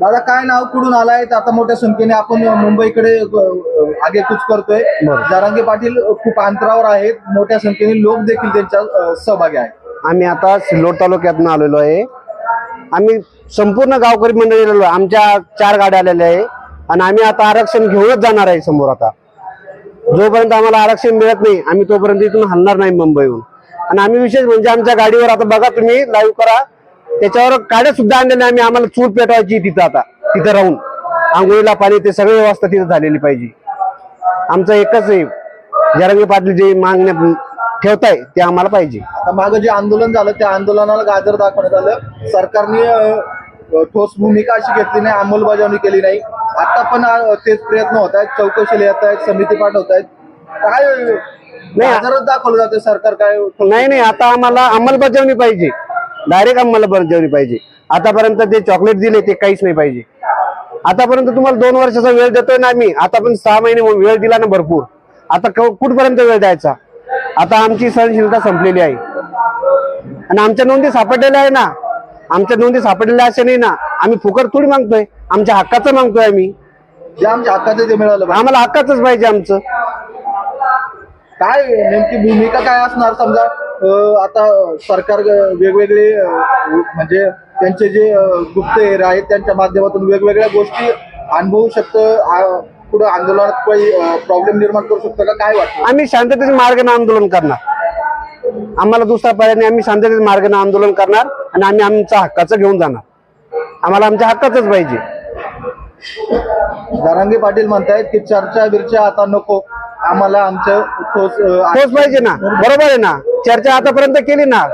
दादा काय नाव कुठून आलाय? आता मोठ्या संख्येने आपण मुंबईकडे आगेकूच करतोय. जारांगे पाटील खूप अंतरावर आहेत. मोठ्या संख्येने लोक देखील त्यांच्या सहभागी आहेत. आम्ही आता सिल्लोड तालुक्यातून आलेलो आहे. आम्ही संपूर्ण गावकरी मंडळी आलेलो आमच्या चार गाड्या आलेल्या आहे. आणि आम्ही आता आरक्षण घेऊनच जाणार आहे समोर आता. जोपर्यंत आम्हाला आरक्षण मिळत नाही आम्ही तोपर्यंत इथून हलणार नाही मुंबईहून. आणि आम्ही विशेष म्हणजे आमच्या गाडीवर आता बघा तुम्ही लाईव्ह करा. त्याच्यावर गाड्या सुद्धा आणलेल्या आम्ही आम्हाला चूल पेटवायची तिथं आता. तिथं राहून. आंघोळीला पाणी ते सगळी व्यवस्था तिथं झालेली पाहिजे. आमचं एकच आहे. जरंगे पाटील जे मागण्या ठेवताय ते आम्हाला पाहिजे. आता मागं जे आंदोलन झालं त्या आंदोलनाला गाजर दाखवण्यात आलं. सरकारने अ, ठोस भूमिका अशी घेतली नाही अंमलबजावणी केली नाही. आता पण अ, तेच प्रयत्न होत आहेत. चौकशीला येत आहेत समिती पाठवत आहेत. काय गाजरच दाखवलं जातं सरकार काय नाही नाही. आता आम्हाला अंमलबजावणी पाहिजे. डायरेक्ट अंमलबजावणी पाहिजे. आतापर्यंत ते चॉकलेट दिले ते काहीच नाही पाहिजे. आतापर्यंत तुम्हाला दोन वर्षाचा वेळ देतोय ना आम्ही. आता पण सहा महिने वेळ दिला ना भरपूर. आता कुठपर्यंत वेळ द्यायचा? आता आमची सहनशीलता संपलेली आहे. आणि आमच्या नोंदी सापडलेल्या आहे ना. आमच्या नोंदी सापडलेल्या अशा नाही ना. आम्ही फुकट थोडी मागतोय. आमच्या हक्काचं मागतोय आम्ही. जे आमच्या हक्काचं ते मिळालं. आम्हाला हक्काचंच पाहिजे आमचं. काय नेमकी भूमिका काय असणार समजा? आता सरकार वेगवेगळे म्हणजे त्यांचे जे गुप्तहेर आहेत त्यांच्या माध्यमातून वेगवेगळ्या गोष्टी अनुभवू शकतं. पुढे आंदोलनात काही प्रॉब्लेम निर्माण करू शकतं का? काय वाटतं? आम्ही शांततेच्या मार्गाने आंदोलन करणार. आम्हाला दुसरा पर्याय नाही. आम्ही शांततेच्या मार्गाने आंदोलन करणार आणि आम्ही आमच्या हक्काचं घेऊन जाणार. आम्हाला आमच्या हक्काचंच पाहिजे. जरांगे पाटील म्हणतायत की चर्चा बिर्चा आता नको. आम्हाला आमचं ठोस तोच पाहिजे ना. बरोबर आहे ना. चर्चा आतापर्यंत केली ना.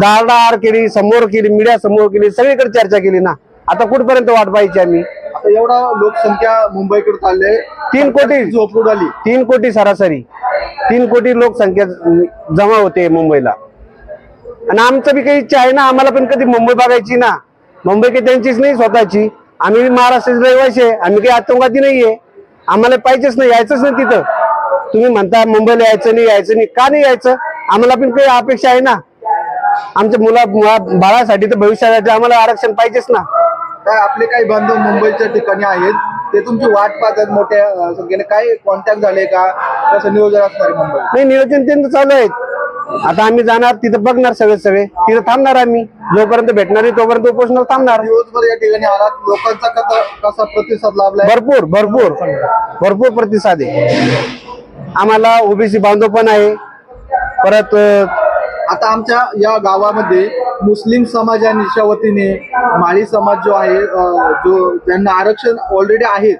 दारदार केली समोर केली मीडिया समोर केली सगळीकडे चर्चा केली ना. आता कुठपर्यंत वाट पाहिजे आम्ही? आता एवढा लोकसंख्या मुंबईकडे चालले तीन कोटी. झोप उडाली. तीन कोटी सरासरी. तीन कोटी लोकसंख्या जमा होते मुंबईला. आणि आमचं बी काही इच्छा आहे ना. आम्हाला पण कधी मुंबई बघायची ना. मुंबई काही त्यांचीच नाही स्वतःची. आम्ही महाराष्ट्राचे रहिवासी आहे. आम्ही काही आतंकवादी नाहीये. आम्हाला पाहिजेच नाही. यायचंच नाही तिथं. तुम्ही म्हणता मुंबईला यायचं नाही यायचं नाही. का नाही यायचं? आम्हाला पण काही अपेक्षा आहे ना. आमच्या मुला बाळासाठी तर भविष्यासाठी आम्हाला आरक्षण पाहिजेच ना. काय आपले काही बांधव मुंबईच्या ठिकाणी आहेत ते तुमची वाट पाहतात मोठ्या संख्येने. काय कॉन्टॅक्ट झाले का? कसं नियोजन असणार मुंबई नाही नियोजन त्यांचं चालू आहे आता आम्ही जाणार तिथं बघणार सगळे सगळे. तिथं थांबणार आम्ही. जोपर्यंत भेटणार नाही तोपर्यंत उपोषणाला थांबणार. दिवसभर या ठिकाणी आलात. लोकांचा कसा कसा प्रतिसाद लाभलाय? भरपूर भरपूर. भरपूर प्रतिसाद आहे. आम्हाला ओबीसी बांधव पण आहे. परत आता आमच्या या गावामध्ये मुस्लिम समाजाच्या वतीने माळी समाज जो आहे जो त्यांना आरक्षण ऑलरेडी आहे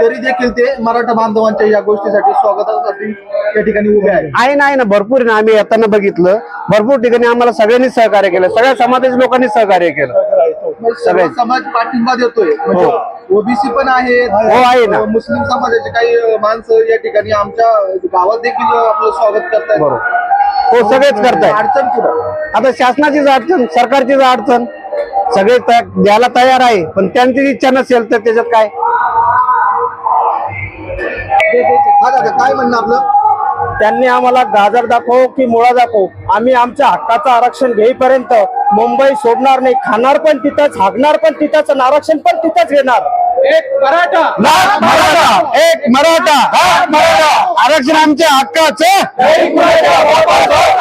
तरी देखील ते मराठा बांधवांच्या या गोष्टीसाठी स्वागतासाठी त्या ठिकाणी उभे आहेत. आहे ना आहे ना. भरपूर आहे ना. आम्ही येताना बघितलं. भरपूर ठिकाणी आम्हाला सगळ्यांनी सहकार्य केलं. सगळ्या समाजाच्या लोकांनी सहकार्य केलं. मग सर्व समाज पाठिंबा देतोय. म्हणजे ओबीसी पण आहेत. हो, आहे ना. मुस्लिम समाजाचे काही माणसं या ठिकाणी आमच्या गावात देखील आपलं स्वागत करतायत. बरोबर. हो सगळेच करताय अडचण कुठं? आता शासनाचीच अडचण सरकारचीच अडचण सगळे द्यायला तयार आहे पण त्यांची इच्छा नसेल तर त्याच्यात काय? काय म्हणणं आपलं? त्यांनी आम्हाला गाजर दाखव की मुळा दाखव? आम्ही आमच्या हक्काचं आरक्षण घेईपर्यंत मुंबई सोडणार नाही. खाणार पण तिथंच हागणार पण तिथंच आरक्षण पण तिथंच घेणार. एक मराठा. एक मराठा. आरक्षण आमच्या हक्काचं.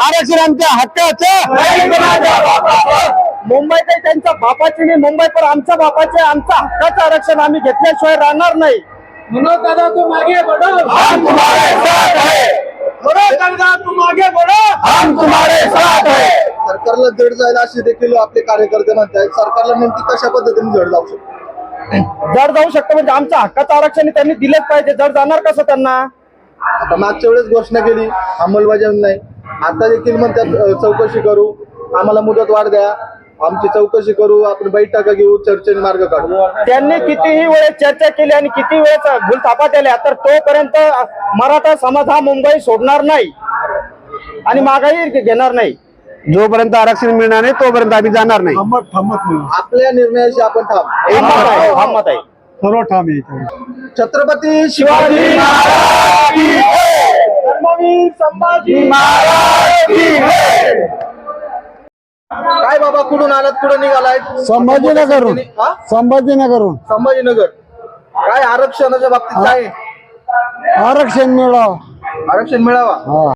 आरक्षण आमच्या हक्काचं. मुंबई काही त्यांच्या बापाची नाही मुंबई पण आमच्या बापाचे आमचं हक्काचं आरक्षण आम्ही घेतल्याशिवाय राहणार नाही. म्हणून दादा तू मागे बडो हम तुम्हारे साथ है म्हणून दादा तू मागे बडो हम तुम्हारे साथ है। सरकारला जड जायला असे देखील आपले कार्यकर्ते म्हणतात सरकारला नेमकी कशा पद्धतीने जड जाऊ शकतो? जर जाऊ शकतो म्हणजे आमच्या हक्काचं आरक्षण त्यांनी दिलंच पाहिजे. जर जाणार कसं त्यांना? आता मागच्या वेळेस घोषणा केली अंमलबजावणी नाही. आता देखील म्हणतात अ, चौकशी करू आम्हाला मुदत वाढ द्या. आमची चौकशी करू आपण बैठका घेऊ चर्चेने मार्ग काढू. त्यांनी कितीही वेळेस चर्चा केली आणि किती वेळेस भूलथापा दिल्या तर तोपर्यंत मराठा समाज हा मुंबई सोडणार नाही आणि मागाही घेणार नाही. जोपर्यंत आरक्षण मिळणार नाही तोपर्यंत आम्ही जाणार नाही. आपल्या निर्णयाशी आपण ठाम हमत आहे हमत आहे. सर्व ठाम छत्रपती शिवाजी धर्मवीर संभाजी महाराज की जय. काय बाबा कुठून आलात कुठं निघालाय? संभाजीनगरहून. हा? संभाजीनगरहून. संभाजीनगर. काय आरक्षणाच्या बाबतीत काय? आहे? आरक्षण मिळावं. आरक्षण मिळावा? हा.